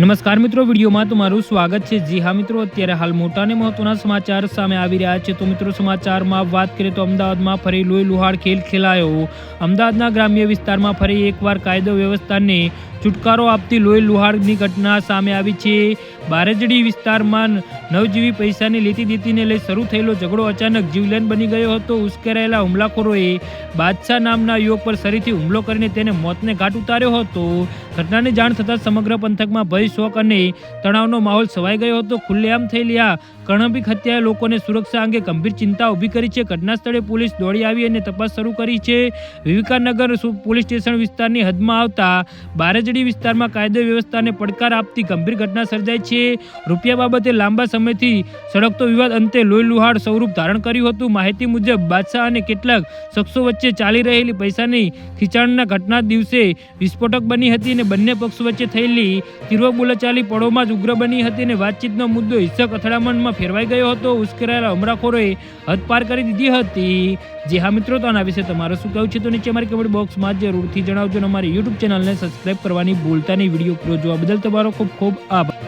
નમસ્કાર મિત્રો, વિડીયોમાં તમારું સ્વાગત છે. જી હા મિત્રો, અત્યારે હાલ મોટા અને મહત્વના સમાચાર સામે આવી રહ્યા છે. તો મિત્રો, સમાચારમાં વાત કરીએ તો અમદાવાદમાં ફરી લોહી લુહાડ ખેલ ખેલાયો. અમદાવાદના ગ્રામ્ય વિસ્તારમાં ફરી એકવાર કાયદો વ્યવસ્થાને છુટકારો આપતી લોહી લુહાડની ઘટના સામે આવી છે. બારેજડી વિસ્તારમાં નવજીવી પૈસાની લેતી દેતીને લઈ શરૂ થયેલો ઝઘડો અચાનક જીવલેન બની ગયો હતો. ઉશ્કેરાયેલા હુમલાખોરોએ બાદશાહ નામના યુવક પર ફરીથી હુમલો કરીને તેને મોતને ઘાટ ઉતાર્યો હતો. ઘટનાની જાણ થતાં સમગ્ર પંથકમાં ભય, શોક અને તણાવનો માહોલ છવાઈ ગયો હતો. ખુલ્લેઆમ થયેલી આ કર્ણભિક હત્યાએ લોકોને સુરક્ષા અંગે ગંભીર ચિંતા ઊભી કરી છે. ઘટના સ્થળે પોલીસ દોડી આવી અને તપાસ શરૂ કરી છે. વિવેકાનગર પોલીસ સ્ટેશન વિસ્તારની હદમાં આવતા બારેજડી વિસ્તારમાં કાયદો વ્યવસ્થાને પડકાર આપતી ગંભીર ઘટના સર્જાઈ છે. રૂપિયા બાબતે લાંબા સમયથી સળગતો વિવાદ અંતે લોહી સ્વરૂપ ધારણ કર્યું હતું. માહિતી મુજબ બાદશાહ અને કેટલાક શખ્સો વચ્ચે ચાલી રહેલી પૈસાની ખીચાણના ઘટના દિવસે વિસ્ફોટક બની હતી અને બંને પક્ષો વચ્ચે થયેલી તીવ્ર બોલાચાલી પળોમાં જ ઉગ્ર બની હતી અને વાતચીતનો મુદ્દો હિંસક અથડામણમાં ફેરવાઈ ગયો હતો. ઉશ્કેરાયેલા હમરાખોરોએ હદ પાર કરી દીધી હતી. જે હા મિત્રો, તો આના વિશે તમારું શું કહેવું છે તો નીચે અમારી કમેન્ટ બોક્સમાં જરૂરથી જણાવજો અને અમારી યુટ્યુબ ચેનલને સબસ્ક્રાઇબ કરવાની ભૂલતા નહીં. વીડિયો પૂરો જોવા બદલ તમારો ખૂબ ખૂબ આભાર.